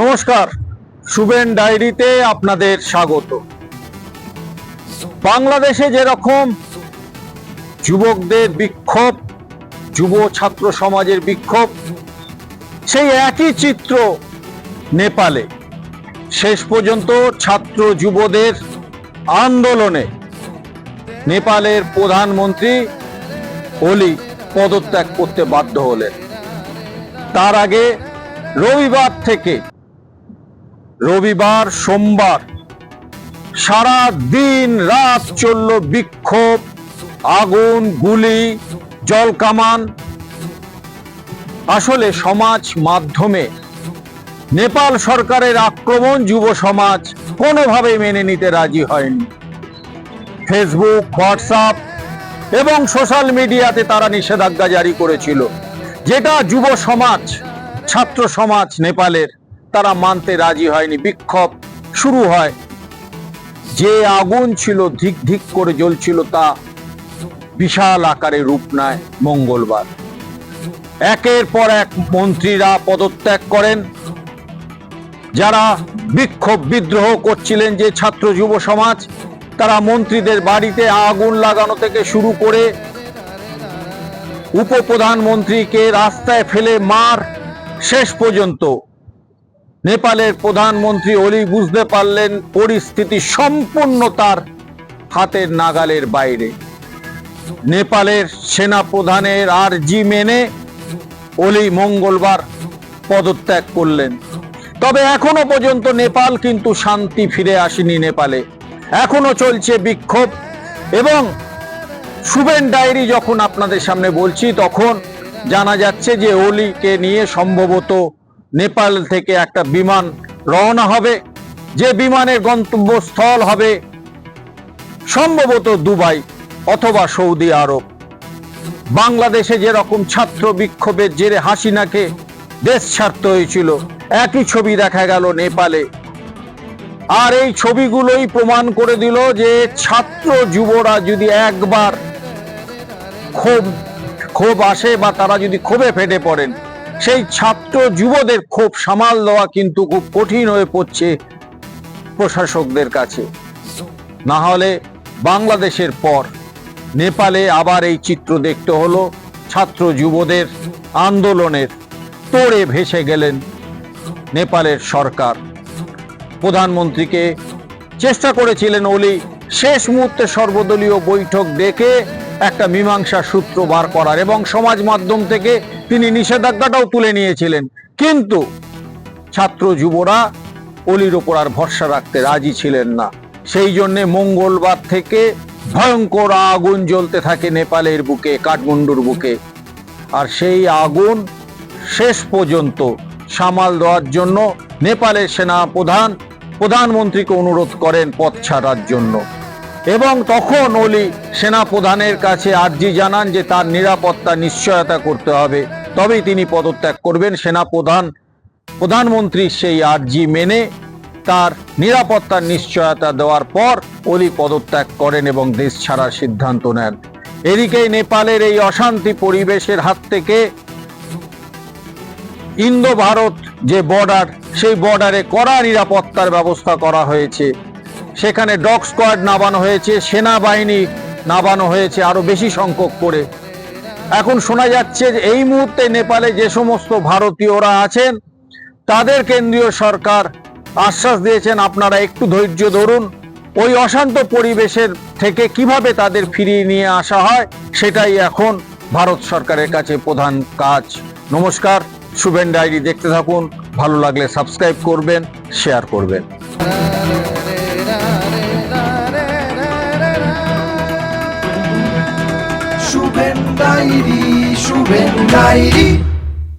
নমস্কার শুভেন ডায়েরিতে আপনাদের স্বাগত। বাংলাদেশে যেরকম যুবকদের বিক্ষোভ, যুব ছাত্র সমাজের বিক্ষোভ, সেই একই চিত্র নেপালে। শেষ পর্যন্ত ছাত্র যুবদের আন্দোলনে নেপালের প্রধানমন্ত্রী ওলি পদত্যাগ করতে বাধ্য হলেন। তার আগে রবিবার থেকে রবিবার, সোমবার, সারা দিন রাত চলল বিক্ষোভ, আগুন, গুলি জলকামান আসলে সমাজ মাধ্যমে নেপাল সরকারের আক্রমণ যুব সমাজ কোনোভাবে মেনে নিতে রাজি হয়নি। ফেসবুক হোয়াটসঅ্যাপ এবং সোশ্যাল মিডিয়াতে তারা নিষেধাজ্ঞা জারি করেছিল, যেটা যুব সমাজ, ছাত্র সমাজ নেপালের তারা মানতে রাজি হয়নি, বিক্ষোভ শুরু হয়। যে আগুন ছিল, ধিক ধিক করে জ্বলছিল তা বিশাল আকারে রূপ নেয় মঙ্গলবার। একের পর এক মন্ত্রীরা পদত্যাগ করেন। যারা বিক্ষোভ বিদ্রোহ করছিলেন যে ছাত্র যুব সমাজ, তারা মন্ত্রীদের বাড়িতে আগুন লাগানো থেকে শুরু করে উপপ্রধানমন্ত্রীকে রাস্তায় ফেলে মার শেষ পর্যন্ত নেপালের প্রধানমন্ত্রী অলি বুঝতে পারলেন পরিস্থিতি সম্পূর্ণ তার হাতের নাগালের বাইরে। নেপালের সেনা প্রধানের আর্জি মেনে অলি মঙ্গলবার পদত্যাগ করলেন। তবে এখনও পর্যন্ত নেপাল কিন্তু শান্তি ফিরে আসেনি নেপালে। এখনও চলছে বিক্ষোভ এবং শুভেন ডায়েরি যখন আপনাদের সামনে বলছি, তখন জানা যাচ্ছে যে অলিকে নিয়ে সম্ভবত নেপাল থেকে একটা বিমান রওনা হবে। যে বিমানের গন্তব্যস্থল হবে সম্ভবত দুবাই অথবা সৌদি আরব। বাংলাদেশে যেরকম ছাত্র বিক্ষোভের জেরে হাসিনাকে দেশ ছাড়তে হয়েছিল, একই ছবি দেখা গেল নেপালে। আর এই ছবিগুলোই প্রমাণ করে দিল যে ছাত্র যুবরা যদি একবার ক্ষোভ ক্ষোভ আসে বা তারা যদি ক্ষোভে ফেটে পড়েন সেই ছাত্র যুবদের ক্ষোভ সামাল দেওয়া কিন্তু খুব কঠিন হয়ে পড়ছে প্রশাসকদের কাছে। না হলে বাংলাদেশের পর নেপালে আবার এই চিত্র দেখতে হলো। ছাত্র যুবদের আন্দোলনের তোড়ে ভেসে গেলেন নেপালের সরকার। প্রধানমন্ত্রীকে চেষ্টা করেছিলেন ওলি শেষ মুহূর্তে সর্বদলীয় বৈঠক ডেকে একটা মীমাংসা সূত্র বার করার এবং সমাজ মাধ্যম থেকে তিনি নিষেধাজ্ঞাটাও তুলে নিয়েছিলেন। কিন্তু ছাত্র যুবরা অলির ওপর আর ভরসা রাখতে রাজি ছিলেন না। সেই জন্যে মঙ্গলবার থেকে ভয়ঙ্কর আগুন জ্বলতে থাকে নেপালের বুকে, কাঠমান্ডুর বুকে। আর সেই আগুন শেষ পর্যন্ত সামাল দেওয়ার জন্য নেপালের সেনা প্রধান, প্রধানমন্ত্রীকে অনুরোধ করেন পথ ছাড়ার জন্য। এবং তখন ওলি সেনা প্রধানের কাছে আর্জি জানান যে তার নিরাপত্তা নিশ্চয়তা করতে হবে। তবেই তিনি পদত্যাগ করবেন। সেনা প্রধান প্রধানমন্ত্রীর সেই আর্জি মেনে তার নিরাপত্তার নিশ্চয়তা দেওয়ার পর ওলি পদত্যাগ করেন এবং দেশ ছাড়ার সিদ্ধান্ত নেন। এদিকে নেপালের এই অশান্তি পরিবেশের হাত থেকে ইন্দো ভারত যে বর্ডার, সেই বর্ডারে কড়া নিরাপত্তার ব্যবস্থা করা হয়েছে। সেখানে ডগ স্কোয়াড নামানো হয়েছে। সেনাবাহিনী নামানো হয়েছে আরও বেশি সংখ্যক করে। এখন শোনা যাচ্ছে যে এই মুহূর্তে নেপালে যে সমস্ত ভারতীয়রা আছেন, তাদের কেন্দ্রীয় সরকার আশ্বাস দিয়েছেন, আপনারা একটু ধৈর্য ধরুন। ওই অশান্ত পরিবেশের থেকে কীভাবে তাদের ফিরিয়ে নিয়ে আসা হয়, সেটাই এখন ভারত সরকারের কাছে প্রধান কাজ। নমস্কার, শুভেন ডায়েরি দেখতে থাকুন। ভালো লাগলে সাবস্ক্রাইব করবেন, শেয়ার করবেন। Shuven diary Shuven diary